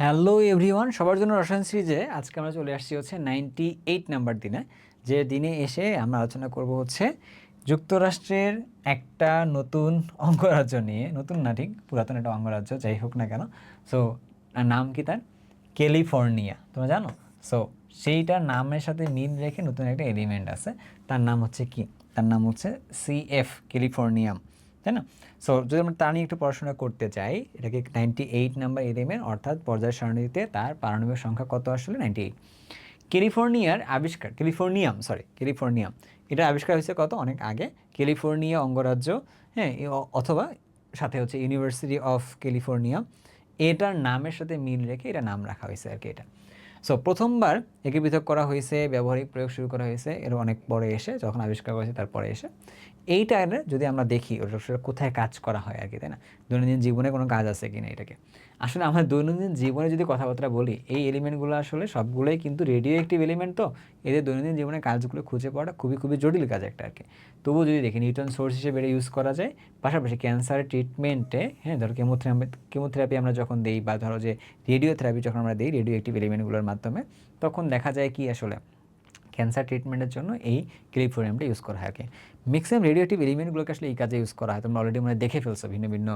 Hello everyone, সবার জন্য রসায়ন সিরিজে আজকে আমরা চলে আসছি হচ্ছে নাইনটি এইট নাম্বার দিনে, যে দিনে এসে আমরা আলোচনা করব হচ্ছে যুক্তরাষ্ট্রের একটা নতুন অঙ্গরাজ্য নিয়ে, নতুন না ঠিক, পুরাতন একটা অঙ্গরাজ্য, যাই হোক না কেন। সো নাম কি তার? ক্যালিফোর্নিয়া, তোমরা জানো? সো সেইটার নামের সাথে মিল রেখে নতুন একটা এলিমেন্ট আছে, তার নাম হচ্ছে কি? তার নাম হচ্ছে সিএফ ক্যালিফোর্নিয়াম। তাই না? সো যদি আমরা তা নিয়ে একটু পড়াশোনা করতে চাই, এটাকে নাইনটি এইট নাম্বার এলিমেন্ট অর্থাৎ পর্যায় সারণীতে তার পারমাণবিক সংখ্যা কত আসলে? নাইনটি এইট ক্যালিফোর্নিয়ার আবিষ্কার ক্যালিফোর্নিয়াম সরি ক্যালিফোর্নিয়াম এটা আবিষ্কার হয়েছে কত? অনেক আগে। ক্যালিফোর্নিয়া অঙ্গরাজ্য হ্যাঁ অথবা সাথে হচ্ছে ইউনিভার্সিটি অফ ক্যালিফোর্নিয়া এটার নামের সাথে মিল রেখে এটা নাম রাখা হয়েছে আর কি এটা। সো প্রথমবার একে পৃথক করা হয়েছে, ব্যবহারিক প্রয়োগ শুরু করা হয়েছে, এর অনেক পরে এসে, যখন আবিষ্কার করা হয়েছে তারপরে এসে। এইটার যদি আমরা দেখি, ওটা কোথায় কাজ করা হয় আর কি, তাই না? দৈনন্দিন জীবনে কোনো কাজ আছে কি না এটাকে? আসলে আমরা দৈনন্দিন জীবনে যদি কথাবার্তা বলি, এই এলিমেন্টগুলো আসলে সবগুলোই কিন্তু রেডিও অ্যাক্টিভ এলিমেন্ট তো। এদের দৈনন্দিন জীবনে কাজগুলো খুঁজে পাওয়াটা খুবই খুবই জটিল কাজ একটা আর কি। তবুও যদি দেখি নিউটন সোর্স হিসেবে এটা ইউজ করা যায়। পাশাপাশি ক্যান্সার ট্রিটমেন্টে হ্যাঁ ধরো কেমোথেরাপি কেমোথেরাপি আমরা যখন দিই বা ধরো যে রেডিওথেরাপি যখন আমরা দিই রেডিও অ্যাক্টিভ এলিমেন্টগুলোর মাধ্যমে তখন দেখা যায় কি আসলে ক্যান্সার ট্রিটমেন্টের জন্য এই ক্লিফোরিয়ামটা ইউজ করা হয় ম্যাক্সিমাম রেডিওটিভ এলিমেন্টগুলোকে আসলে এই কাজে ইউজ করা হয়। তোমরা অলরেডি মানে দেখে ফেলছো, ভিন্ন ভিন্ন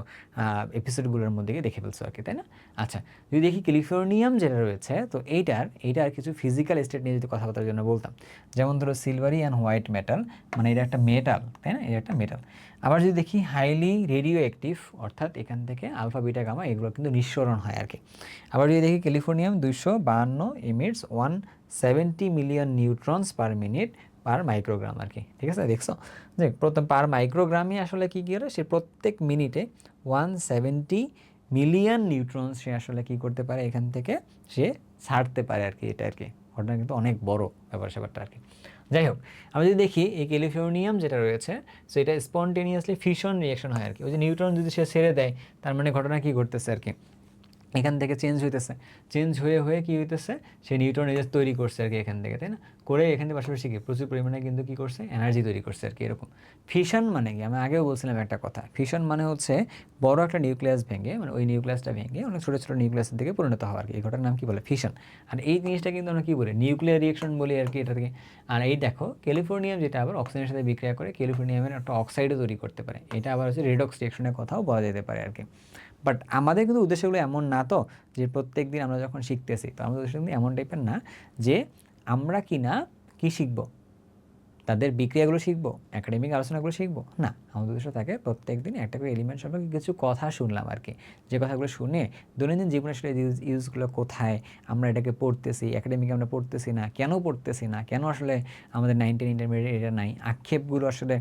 এপিসোডগুলোর মধ্যে দেখে ফেলছো আর কি, তাই না? আচ্ছা যদি দেখি ক্যালিফোর্নিয়াম যেটা রয়েছে, তো এইটার এইটার কিছু ফিজিক্যাল স্টেট নিয়ে যদি কথাবার্তার জন্য বলতাম, যেমন ধরো সিলভারি অ্যান্ড হোয়াইট মেটাল মানে এটা একটা মেটাল তাই না? এটা একটা মেটাল আবার যদি দেখি হাইলি রেডিও অ্যাক্টিভ অর্থাৎ এখান থেকে আলফা বিটা গামা এগুলো কিন্তু নিঃসরণ হয় আর কি। আবার যদি দেখি ক্যালিফোর্নিয়াম দুইশো বাহান্ন emits one seventy million neutrons per minute per microgram আর কি, ঠিক আছে? দেখছ? যে প্রথম পার মাইক্রোগ্রামই আসলে কী কী করে সে প্রত্যেক মিনিটে ওয়ান সেভেন্টি মিলিয়ন নিউট্রনস সে আসলে কী করতে পারে? এখান থেকে সে ছাড়তে পারে আর কি এটা আর কি। ঘটনা কিন্তু অনেক বড় ব্যাপার স্যাপারটা আর কি। যাই হোক আমরা যদি দেখি এই ক্যালিফোর্নিয়াম যেটা রয়েছে সো এটা স্পন্টেনিয়াসলি ফিশন রিয়াকশন হয় আর কি। ওই যে নিউট্রন যদি সে ছেড়ে দেয়, তার মানে ঘটনা কী ঘটতেছে আর কি? এখান থেকে চেঞ্জ হইতেছে। চেঞ্জ হয়ে হয়ে কী হইতেছে? সে নিউট্রন এজাজ তৈরি করছে আর কি এখান থেকে, তাই না? করে এখান পাশাপাশি কি প্রচুর পরিমাণে কিন্তু কী করছে? এনার্জি তৈরি করছে আর কি, এরকম। ফিশন মানে কি? আমি আগেও বলছিলাম একটা কথা। ফিশন মানে হচ্ছে বড় একটা নিউক্লিয়াস ভেঙে মানে ওই নিউক্লিয়াসটা ভেঙে অনেক ছোটো ছোটো নিউক্লিয়াসের দিকে পরিণত হওয়া আর কি। এই ঘটনার নাম কি বলে? ফিশন আর এই জিনিসটা কিন্তু আমরা কী বলি? নিউক্লিয়ার রিয়েকশন বলি আর কি এটাকে আর এই দেখো ক্যালিফোর্নিয়াম যেটা আবার অক্সিজেনের সাথে বিক্রিয়া করে ক্যালিফোর্নিয়ামের একটা অক্সাইডও তৈরি করতে পারে। এটা আবার হচ্ছে রেডক্স রিয়েকশনের কথাও বলা যেতে পারে আর কি। বাট আমাদের কিন্তু উদ্দেশ্যগুলো এমন না তো, যে প্রত্যেক দিন আমরা যখন শিখতেছি, তো আমাদের উদ্দেশ্য কিন্তু এমন টাইপের না যে আমরা কি না কী শিখব? তাদের বিক্রিয়াগুলো শিখব একাডেমিক আলোচনাগুলো শিখব। না আমাদের উদ্দেশ্য থাকে প্রত্যেক দিন একটা করে এলিমেন্ট সম্পর্কে কিছু কথা শুনলাম আর কি যে কথাগুলো শুনে দৈনন্দিন জীবনে আসলে ইউজ ইউজগুলো কোথায়, আমরা এটাকে পড়তেছি একাডেমিকে আমরা পড়তেছি না, কেন পড়তেছি না, কেন আসলে আমাদের নাইনটিন ইন্টারমিডিয়েট এটা নাই, আক্ষেপগুলো আসলে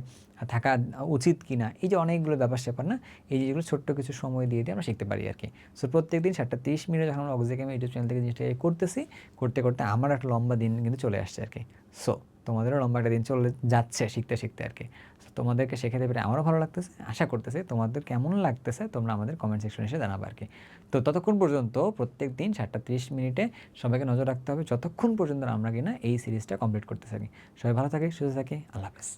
থাকা উচিত কি না এই যে অনেকগুলো ব্যাপার স্যাপার না, এই যেগুলো ছোট্ট কিছু সময় দিয়ে দিয়ে আমরা শিখতে পারি আর কি সো প্রত্যেক দিন সাতটা তিরিশ মিনিট যখন আমরা অক্সিজেন ইউটিউব চ্যানেল থেকে জিনিসটা করতেছি, করতে করতে আমার একটা লম্বা দিন কিন্তু চলে আসছে আর কি সো তোমাদেরও লম্বা একটা দিন চলে যাচ্ছে শিখতে শিখতে আর কি। তোমাদেরকে শেখাতে পেরে আমারও ভালো লাগতেছে, আশা করতেছি তোমাদের কেমন লাগতেছে তোমরা আমাদের কমেন্ট সেকশনে এসে জানাব আর কি। তো ততক্ষণ পর্যন্ত প্রত্যেক দিন সাতটা তিরিশ মিনিটে সবাইকে নজর রাখতে হবে, যতক্ষণ পর্যন্ত আমরা কিনা এই সিরিজটা কমপ্লিট করতে থাকি সবাই ভালো থাকে, সুস্থ থাকে, আল্লাহ হাফেজ।